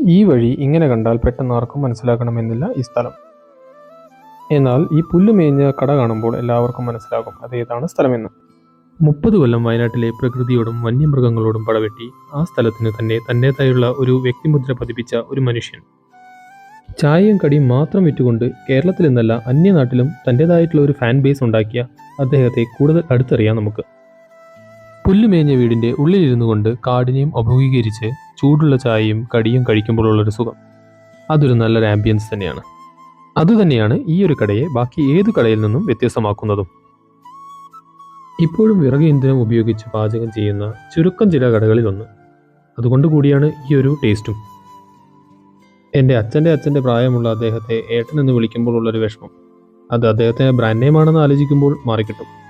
ഈ വഴി ഇങ്ങനെ കണ്ടാൽ പെട്ടെന്ന് ആർക്കും മനസ്സിലാക്കണമെന്നില്ല ഈ സ്ഥലം. എന്നാൽ ഈ പുല്ലുമേഞ്ഞ കട കാണുമ്പോൾ എല്ലാവർക്കും മനസ്സിലാകും അതേതാണ് സ്ഥലമെന്ന്. മുപ്പത് കൊല്ലം വയനാട്ടിലെ പ്രകൃതിയോടും വന്യമൃഗങ്ങളോടും പടവെട്ടി ആ സ്ഥലത്തിന് തന്നെ തന്നേതായുള്ള ഒരു വ്യക്തിമുദ്ര പതിപ്പിച്ച ഒരു മനുഷ്യൻ. ചായയും കടിയും മാത്രം വിറ്റുകൊണ്ട് കേരളത്തിൽ നിന്നല്ല അന്യനാട്ടിലും തന്റേതായിട്ടുള്ള ഒരു ഫാൻ ബേസ് ഉണ്ടാക്കിയ അദ്ദേഹത്തെ കൂടുതൽ അടുത്തറിയാം നമുക്ക്. പുല്ലുമേഞ്ഞ വീടിന്റെ ഉള്ളിലിരുന്നു കൊണ്ട് കാടിനെയും അഭിമുഖീകരിച്ച് ചൂടുള്ള ചായയും കടിയും കഴിക്കുമ്പോഴുള്ളൊരു സുഖം. അതൊരു നല്ലൊരു ആംബിയൻസ് തന്നെയാണ്. അതുതന്നെയാണ് ഈ ഒരു കടയെ ബാക്കി ഏതു കടയിൽ നിന്നും വ്യത്യസ്തമാക്കുന്നതും. ഇപ്പോഴും വിറക് ഇന്ധനം ഉപയോഗിച്ച് പാചകം ചെയ്യുന്ന ചുരുക്കം ചില കടകളിലൊന്ന്. അതുകൊണ്ട് കൂടിയാണ് ഈ ഒരു ടേസ്റ്റും എന്റെ അച്ഛന്റെ അച്ഛന്റെ പ്രായമുള്ള അദ്ദേഹത്തെ ഏട്ടൻ എന്ന് വിളിക്കുമ്പോഴുള്ളൊരു വിഷമം. അത് അദ്ദേഹത്തിന്റെ ബ്രാൻഡ് നെയിമാണെന്ന് ആലോചിക്കുമ്പോൾ മാറിക്കിട്ടും.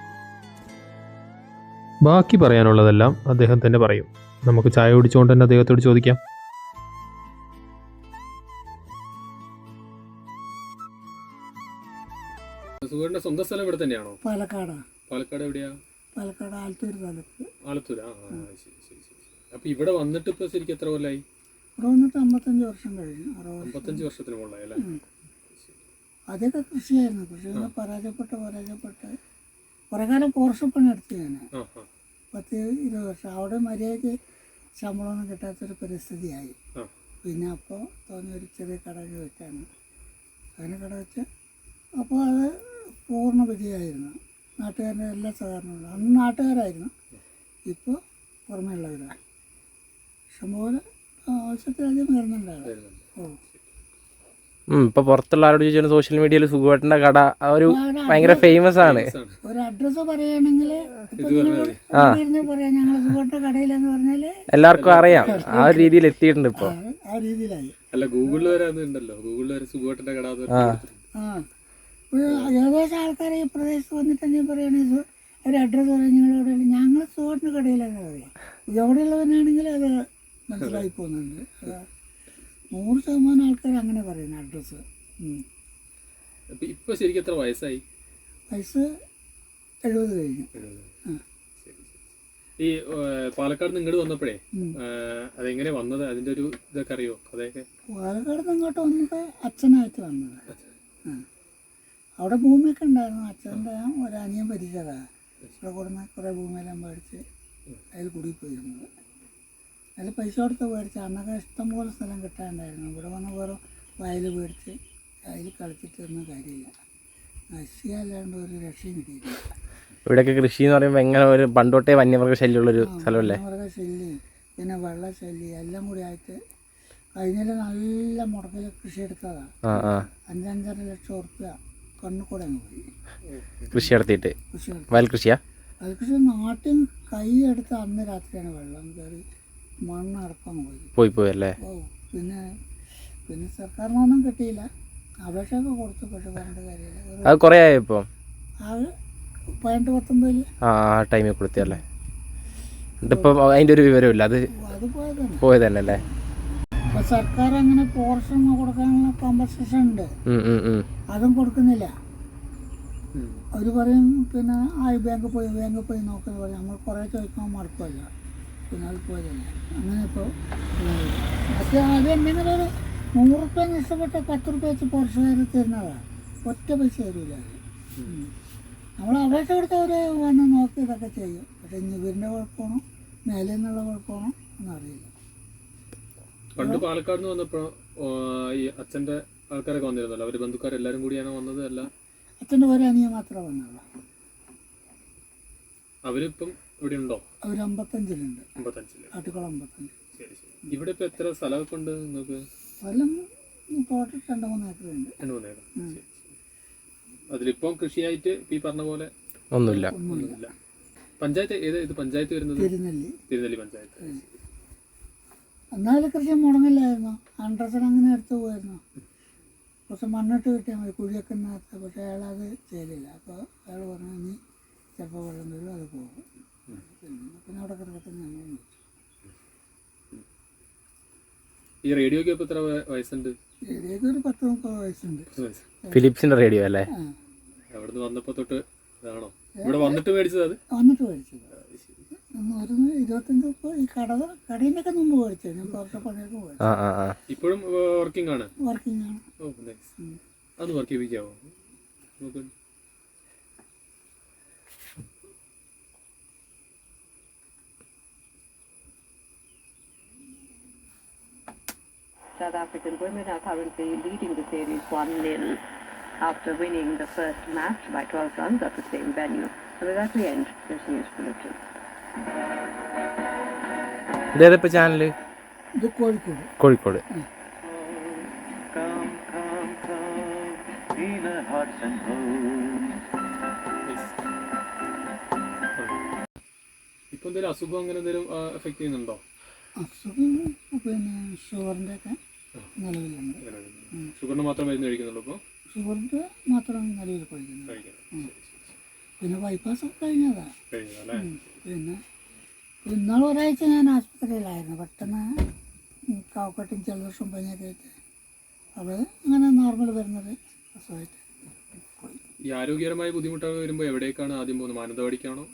ബാക്കി പറയാനുള്ളതെല്ലാം അദ്ദേഹം തന്നെ പറയും. നമുക്ക് ചായ കുടിച്ചുകൊണ്ട് തന്നെ അദ്ദേഹത്തോട് ചോദിക്കാം. സുഖന്റെ സ്വന്തം സ്ഥലം ഇവിടെ തന്നെയാണോ? പാലക്കാടാണ് പാലക്കാട് എവിടെയാ? പാലക്കാട് ആലത്തൂർ താലൂക്ക്. ആലത്തൂർ ആ ആ, ശരി ശരി ശരി അപ്പൊ ഇവിടെ വന്നിട്ട് ഇപ്പൊ ശരിക്കും എത്ര കൊല്ലായി? ഇവിടെ വന്നിട്ട് അമ്പത്തഞ്ച് വർഷം കഴിഞ്ഞു. അമ്പത്തഞ്ച് വർഷത്തിന് മുകളിലായി അല്ലേ? അതൊക്കെ കൃഷിയായിരുന്നു. കൃഷി പരാജയപ്പെട്ട് പരാജയപ്പെട്ട് കുറേ കാലം പോർഷപ്പണി എടുത്തു ഞാൻ പത്ത് ഇരുപത് വർഷം. അവിടെ മര്യാദയ്ക്ക് ശമ്പളമൊന്നും കിട്ടാത്തൊരു പരിസ്ഥിതിയായി. പിന്നെ അപ്പോൾ തോന്നിയ ഒരു ചെറിയ കടകൾ വെച്ചാണ്. അങ്ങനെ കട വെച്ച് അപ്പോൾ അത് പൂർണ വിജയമായിരുന്നു നാട്ടുകാരുടെ എല്ലാ സഹകരണങ്ങളും അന്ന് നാട്ടുകാരായിരുന്നു. ഇപ്പോൾ പുറമേ ഉള്ളവരാണ് ഇഷ്ടംപോലെ ആവശ്യത്തിലധികം വരുന്നുണ്ടായിരുന്നു വരുന്നുണ്ട്. ഓ. ഇപ്പൊ പുറത്തുള്ള ആരോട് ചോദിച്ചാൽ സോഷ്യൽ മീഡിയയിൽ സുഖമായിട്ടിന്റെ കട ആ ഒരു ഭയങ്കര ഫേമസ് ആണ്. ഒരു പറയുകയാണെങ്കിൽ എല്ലാവർക്കും അറിയാം. ആ ഒരു രീതിയിൽ എത്തിയിട്ടുണ്ട് ഇപ്പൊ. അല്ല ഗൂഗിളിൽ വരെ ഉണ്ടല്ലോ. ഗൂഗിളിൽ വരെ കട ഏകദേശം ആൾക്കാർ ഈ പ്രദേശത്ത് വന്നിട്ട് ഞാൻ പറയുകയാണെങ്കിൽ ഒരു അഡ്രസ് പറയാം എവിടെയുള്ള ഞങ്ങൾ സുഖട്ടിന്റെ കടയിലാണ് പറയാം. എവിടെയുള്ളവനാണെങ്കിൽ അത് മനസ്സിലായി പോകുന്നുണ്ട്. അതാ. നൂറ് ശതമാനം ആൾക്കാർ അങ്ങനെ പറയുന്നത് അഡ്രസ്സ് ഇപ്പോൾ ഇപ്പൊ ശരിക്കും എത്ര വയസ്സായി? വയസ്സ് എഴുപത് കഴിഞ്ഞു. ഈ പാലക്കാട് നിങ്ങൾ ഇങ്ങോട്ട് വന്നപ്പോഴേ അതെങ്ങനെ വന്നത്? അതിന്റെ ഒരു ഇതൊക്കെ അറിയോ? അതൊക്കെ പാലക്കാട് ഇങ്ങോട്ട് വന്നത് അച്ഛനായിട്ട് വന്നത്. അവിടെ ഭൂമിയൊക്കെ ഉണ്ടായിരുന്നു. അച്ഛന്റെ ഒരനിയൻ പരിചയതാണ് ഇവിടെ കൊടുന്ന കുറേ ഭൂമിയെല്ലാം മേടിച്ച് അതിൽ കൂടി പോയിരുന്നത് അതിൽ പൈസ കൊടുത്ത് മേടിച്ച് അന്നൊക്കെ ഇഷ്ടംപോലെ സ്ഥലം കിട്ടാണ്ടായിരുന്നു. ഇവിടെ വന്ന് വെറും വയൽ മേടിച്ച് അതിൽ കളിച്ചിട്ട് ഒന്നും കാര്യമില്ല. നശിയല്ലാണ്ട് ഒരു രക്ഷയും കിട്ടിയില്ല ഇവിടെയൊക്കെ കൃഷി എന്ന് പറയുമ്പോൾ എങ്ങനെ ഒരു പണ്ടോട്ടേ വന്യമൃഗ ശല്യമുള്ളൊരു സ്ഥലമല്ലേ? മൃഗശല്യം പിന്നെ വെള്ളശല്യം എല്ലാം കൂടി ആയിട്ട് കഴിഞ്ഞാൽ നല്ല മുടക്കിൽ കൃഷി എടുത്തതാണ് അഞ്ചഞ്ചര ലക്ഷം ഉറുപ്പ്യ കണ്ണുകൂടെ അങ്ങ് പോയി. കൃഷി നടത്തിയിട്ട്? കൃഷി വയൽ കൃഷിയാ വയൽ കൃഷി നാട്ടിൽ കൈ എടുത്ത് അന്ന് രാത്രിയാണ് വെള്ളം കയറി മണ്ണടക്കം പോയി പോയി അല്ലേ ഓ പിന്നെ പിന്നെ സർക്കാരിനൊന്നും കിട്ടിയില്ല. അപേക്ഷയൊക്കെ കൊടുത്തു പക്ഷെ പറഞ്ഞിട്ട് കാര്യമില്ല. അത് കുറേ ആയോ ഇപ്പം? ആ പതിനെട്ട് പത്തൊമ്പതിൽ. ആ ടൈമിൽ കൊടുത്തല്ലേ ഇതിപ്പം അതിന്റെ ഒരു വിവരമില്ല അത് അത് പോയതല്ലേ? അല്ലേ ഇപ്പൊ സർക്കാർ അങ്ങനെ പോർഷൻ കൊടുക്കാനുള്ള കോമ്പൻസേഷൻ ഉണ്ട്. അതും കൊടുക്കുന്നില്ല. അവർ അവർ പറയും പിന്നെ ആ ബാങ്കിൽ പോയി ബാങ്കിൽ പോയി നോക്കുന്നത് പറയും നമ്മൾ കുറേ ചോദിക്കുമ്പോൾ മറക്കുമല്ല പിന്നെ അത് അങ്ങനെ ഇപ്പോൾ പക്ഷേ അത് എന്തെങ്കിലും ഒരു നൂറ് റുപ്യ നഷ്ടപ്പെട്ട പത്ത് റുപ്യ വെച്ച് പോർഷുകാർ തരുന്നതാണ് ഒറ്റ പൈസ തരില്ല നമ്മൾ അപേക്ഷ കൊടുത്തവർ വന്ന് നോക്കി ഇതൊക്കെ ചെയ്യും. പക്ഷെ ഇനി വീടിന്റെ കുഴപ്പമാണോ? മേലെ നിന്നുള്ള കുഴപ്പമാണോ? എന്നറിയില്ല പണ്ട് പാലക്കാട് നിന്ന് വന്നപ്പോ ഈ അച്ഛന്റെ ആൾക്കാരൊക്കെ വന്നിരുന്നല്ലോ. അവർ ബന്ധുക്കാരെല്ലാരും കൂടിയാണോ വന്നത് അല്ല? അച്ഛന്റെ ഒരു അനിയ മാത്രമേ വന്നുള്ളൂ. അവരിപ്പം ഇവിടെ ഉണ്ടോ ഒരു അമ്പത്തഞ്ചിലുണ്ട്. അമ്പത്തഞ്ചിൽ. ആട്ടുകുളം അമ്പത്തഞ്ച്. ശരി ശരി. ഇവിടെ ഇപ്പൊ എത്ര സ്ഥലമൊക്കെ ഉണ്ട് നിങ്ങൾക്ക്? സ്ഥലം ടോട്ടൽ രണ്ട് മൂന്ന് ഏക്കറുണ്ട് രണ്ട് മൂന്നേരം ശരി, ശരി. അതിലിപ്പം കൃഷിയായിട്ട് ഇപ്പൊ ഈ പറഞ്ഞ പോലെ ഒന്നുമില്ല. ഒന്നുമില്ല. ഒന്നുമില്ല പഞ്ചായത്ത് ഏത് ഇത് പഞ്ചായത്ത് വരുന്നത്? തിരുനെല്ലി. തിരുനെല്ലി പഞ്ചായത്ത്. എന്നാലും കൃഷി മുടങ്ങില്ലായിരുന്നു? അണ്ടർസൺ അങ്ങനെ എടുത്തു പോയിരുന്നു? കുറച്ച് മണ്ണിട്ട് കിട്ടിയാൽ മതി കുഴിയൊക്കെ നേരത്തെ പക്ഷേ അയാൾ അത് ചെയ്തില്ല. അപ്പോൾ അയാൾ പറഞ്ഞു ഇനി ചിലപ്പോൾ വെള്ളം വരും അത് പോകും. പിന്നെ അവിടെ ഈ റേഡിയോക്ക് ഇപ്പൊ എത്ര വയ- വയസ്സുണ്ട്? ഏകദേശം ഒരു പത്ത് മുപ്പത് വയസ്സുണ്ട്. ഫിലിപ്സിന്റെ റേഡിയോ അല്ലേ? അവിടുന്ന് വന്നപ്പോ തൊട്ട് ഇതാണോ? ഇവിടെ വന്നിട്ട് മേടിച്ചത് അത്? വന്നിട്ട് മേടിച്ചത്. അന്ന് ഒരു ഇരുപത്തഞ്ച് ഈ കട മുമ്പ് ഞാൻ പണിയൊക്കെ ഇപ്പോഴും വർക്കിംഗ് ആണ്? വർക്കിംഗ് ആണ്. അത് വർക്ക് ചെയ്യിപ്പിക്കാവോ? നമുക്ക് South African women are currently leading the series 1-0 after winning the first match by 12 runs at the same venue. And with that we end this news bulletin. ഇതേതിപ്പോ ചാനൽ കോഴിക്കോട് കോഴിക്കോട്. ഇപ്പൊ എന്തെങ്കിലും അസുഖം അങ്ങനെ എന്തെങ്കിലും എഫക്ട് ചെയ്യുന്നുണ്ടോ അസുഖം പിന്നെ ഷുഗറിന്റെ ഒക്കെ നിലവിലുണ്ട്. ഷുഗറിന് മാത്രം മരുന്ന് കഴിക്കുന്നുള്ളൂ ഇപ്പോൾ ഷുഗറിന്റെ മാത്രം നിലവിൽ കഴിക്കുന്നു പിന്നെ ബൈപ്പാസ് കഴിഞ്ഞതാ. പിന്നെ ഇന്നാൾ ഒരാഴ്ച ഞാൻ ആശുപത്രിയിലായിരുന്നു. പെട്ടെന്ന് കാവക്കട്ടും ജലദോഷം പനിയൊക്കെ ആയിട്ട് അത് അങ്ങനെ നോർമൽ വരുന്നത് അസുഖമായിട്ട് ഈ ആരോഗ്യകരമായ ബുദ്ധിമുട്ടൊക്കെ വരുമ്പോൾ എവിടേക്കാണ് ആദ്യം പോകുന്നത്? മാനന്തവാടിക്കാണോ?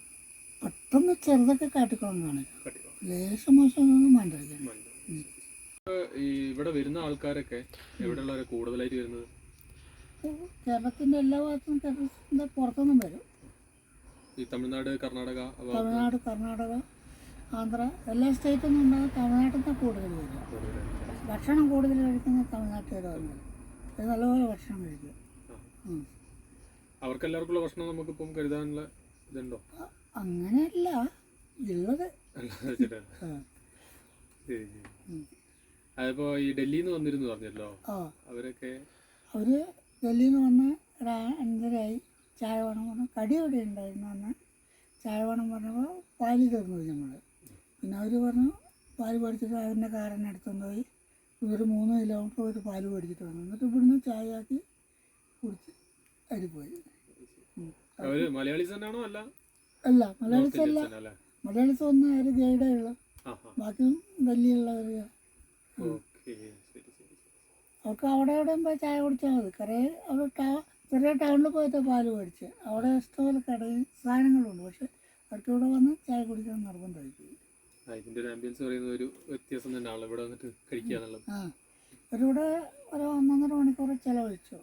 പെട്ടെന്ന് ചെറുതൊക്കെ കാട്ടിക്കൊണ്ട് കാണിക്കും ലേശം മോശം ഈ ഇവിടെ വരുന്ന ആൾക്കാരൊക്കെ എവിടെയുള്ളവരെ കൂടുതലായിട്ട് വരുന്നത്? കേരളത്തിന്റെ എല്ലാ ഭാഗത്തും പുറത്തുനിന്നും വരും. ഈ തമിഴ്നാട് കർണാടക തമിഴ്നാട് കർണാടക ആന്ധ്ര എല്ലാ സ്റ്റേറ്റിൽ നിന്നും ഉണ്ടാകും. തമിഴ്നാട്ടിൽ നിന്ന് കൂടുതൽ വരും. ഭക്ഷണം കൂടുതൽ കഴിക്കുന്നത് തമിഴ്നാട്ടുകാരാണ് അത് നല്ലപോലെ ഭക്ഷണം കഴിക്കും. അവർക്ക് എല്ലാവർക്കുള്ള ഭക്ഷണം നമുക്കിപ്പം കരുതാനുള്ള ഇതുണ്ടോ? അങ്ങനെയല്ല. ഉള്ളത്. അതിപ്പോ ഈ ഡൽഹിയിൽ നിന്ന് വന്നിരുന്നു പറഞ്ഞല്ലോ. അവരൊക്കെ അവർ ഡൽഹിയിൽ നിന്ന് വന്ന് അഞ്ചരയായി ചായ വേണം പറഞ്ഞു. കടി ഇവിടെ ഉണ്ടായിരുന്നു അന്ന്. ചായ വേണം പറഞ്ഞപ്പോൾ പാൽ തീർന്നു ഞങ്ങൾ പിന്നെ അവർ പറഞ്ഞു പാൽ പഠിച്ചിട്ട് അവരുടെ കാറിന് എടുത്തുകൊണ്ട് പോയി. ഒരു മൂന്ന് കിലോമീറ്റർ ഒരു പാൽ പഠിച്ചിട്ട് വന്നു. എന്നിട്ട് ഇവിടുന്ന് ചായ ആക്കി കുടിച്ച് അതിൽ പോയി മലയാളീസ് തന്നെയാണോ അല്ല? അല്ല മലയാളീസ് അല്ല മലയാളീസ് ഒന്ന് ഒരു ഗൈഡേ ഉള്ളു. ബാക്കി ഡൽഹിയിലുള്ളവർ അവർക്ക് അവിടെ എവിടെ പോയി ചായ കുടിച്ചാൽ മതി. കുറേ അവിടെ ടൗ ചെറിയ ടൗണിൽ പോയിട്ട് പാൽ മേടിച്ച്. അവിടെ ഇഷ്ടംപോലെ കടയും സാധനങ്ങളുണ്ട്. പക്ഷെ അവർക്ക് ഇവിടെ വന്ന് ചായ കുടിക്കാൻ നിർബന്ധമായിരിക്കും. ആ ഇതിന്റെ ഒരു ആംബിയൻസ് പറയുന്ന ഒരു വ്യത്യാസം തന്നെയാണല്ലോ ഇവിടെ വന്നിട്ട് കഴിക്കുക എന്നുള്ളത്. ആ. അവരിവിടെ ഒരു ഒന്നൊന്നര മണിക്കൂർ ചെലവഴിച്ചു.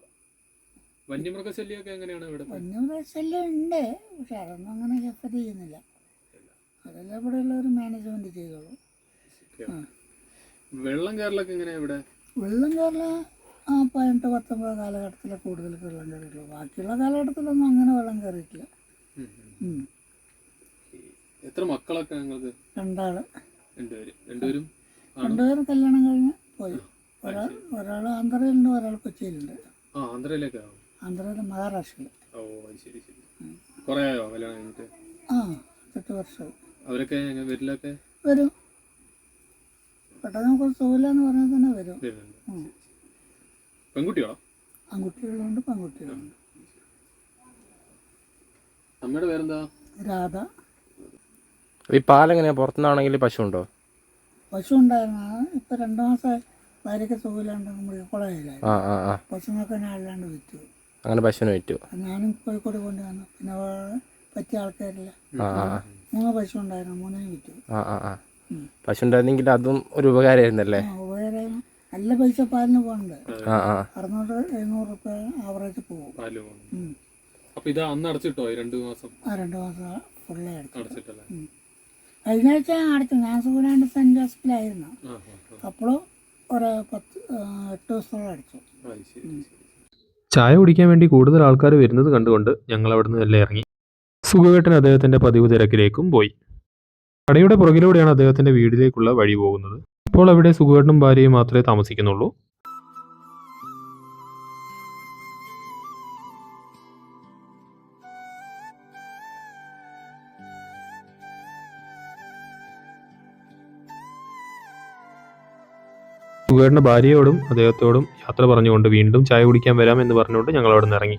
വന്യമൃഗശല്യമൊക്കെ എങ്ങനെയാണ് ഇവിടെ വന്യമൃഗശല്യം ഉണ്ട്. പക്ഷെ അതൊന്നും അങ്ങനെ എഫക്ട് ചെയ്യുന്നില്ല. അതെല്ലാം ഇവിടെയുള്ള ഒരു മാനേജ്മെന്റ് ചെയ്തോളൂ. Okay. വെള്ളം കയറലൊക്കെ എങ്ങനെയാ ഇവിടെ? വെള്ളം കയറല ആ പതിനെട്ട് പത്തൊമ്പത് കാലഘട്ടത്തിലെ കൂടുതൽ വെള്ളം കയറിയിട്ടുള്ളൂ ബാക്കിയുള്ള കാലഘട്ടത്തിലൊന്നും അങ്ങനെ വെള്ളം കയറിയിട്ടില്ല. എത്ര മക്കളൊക്കെ നിങ്ങൾക്ക്? രണ്ടാൾ. രണ്ടുപേര്. രണ്ടുപേരും രണ്ടുപേരും കല്യാണം കഴിഞ്ഞ് പോയി. ഒരാൾ ഒരാൾ ആന്ധ്രയിലുണ്ട് ഒരാൾ കൊച്ചിയിലുണ്ട്. ആ മഹാരാഷ്ട്രയിൽ ആന്ധ്രയിൽ മഹാരാഷ്ട്രയിൽ ഓ അത് ശരി ശരി. കുറേ ആയോ കല്യാണം കഴിഞ്ഞിട്ട്? ആ എട്ട് വർഷം അവരൊക്കെ വരില്ലൊക്കെ വരും. പെട്ടെന്ന് നമുക്ക് സുഖമില്ല എന്ന് പറഞ്ഞാൽ തന്നെ വരും. പെൺകുട്ടികളോ? ആൺകുട്ടികളുണ്ട് പെൺകുട്ടികളുണ്ട്. അമ്മയുടെ പേരെന്താ? രാധ. ഈ പാലെങ്ങനെയാ പുറത്തുനിന്നാണെങ്കിൽ പശു ഉണ്ടോ പശു ഉണ്ടായിരുന്നു ഇപ്പൊ രണ്ട് മാസമായി ഭാര്യയ്ക്ക് സുഖമില്ലാണ്ട് നമ്മൾ കുളയിലായി ആ ആ ആ. പശു നോക്കാൻ ആളില്ലാണ്ട് വിറ്റു. അങ്ങനെ പശുവിനെ വിറ്റു. ഞാനും കോഴിക്കോട് കൊണ്ടുവന്നു. പിന്നെ പറ്റിയ ആൾക്കാരില്ല. മൂന്ന് പശു ഉണ്ടായിരുന്നു മൂന്നിനും വിറ്റു. ആ ആ ആ. പശു ഉണ്ടായിരുന്നെങ്കിൽ അതും ഒരു ഉപകാരമായിരുന്നല്ലേ? ഉപകാരം. നല്ല പൈസ പാലിന് പോകണ്ട്. ആ ആ. അറുന്നൂറ് എഴുന്നൂറ് റുപ്യ ആവറേജ് പോകും. പാൽ അപ്പൊ ഇത് അന്ന് അടച്ചിട്ടോ? ഈ രണ്ട് മാസം? ആ രണ്ട് മാസം ഫുള്ളേ അടിച്ചു അടച്ചിട്ടല്ലേ? കഴിഞ്ഞ ആഴ്ച ഞാൻ അടച്ചു. ഞാൻ സുഖനാണ്ട് സെന്റ് ജോസഫിലായിരുന്നു ആ ആ അപ്പോഴും ഒരു പത്ത് ആ, എട്ട് ദിവസത്തോളം അടിച്ചു. ആ അത് ശരി ശരി ചായ കുടിക്കാൻ വേണ്ടി കൂടുതൽ ആൾക്കാർ വരുന്നത് കണ്ടുകൊണ്ട് ഞങ്ങൾ അവിടുന്ന് എല്ലാം ഇറങ്ങി. സുഖവേട്ടൻ അദ്ദേഹത്തിന്റെ പതിവ് തിരക്കിലേക്കും പോയി. കടയുടെ പുറകിലൂടെയാണ് അദ്ദേഹത്തിന്റെ വീടിലേക്കുള്ള വഴി പോകുന്നത്. ഇപ്പോൾ അവിടെ സുഖേട്ടനും ഭാര്യയും മാത്രമേ താമസിക്കുന്നുള്ളൂ. സുഖവേട്ടന്റെ ഭാര്യയോടും അദ്ദേഹത്തോടും യാത്ര പറഞ്ഞുകൊണ്ട് വീണ്ടും ചായ കുടിക്കാൻ വരാം എന്ന് പറഞ്ഞുകൊണ്ട് ഞങ്ങൾ അവിടെ നിന്ന് ഇറങ്ങി.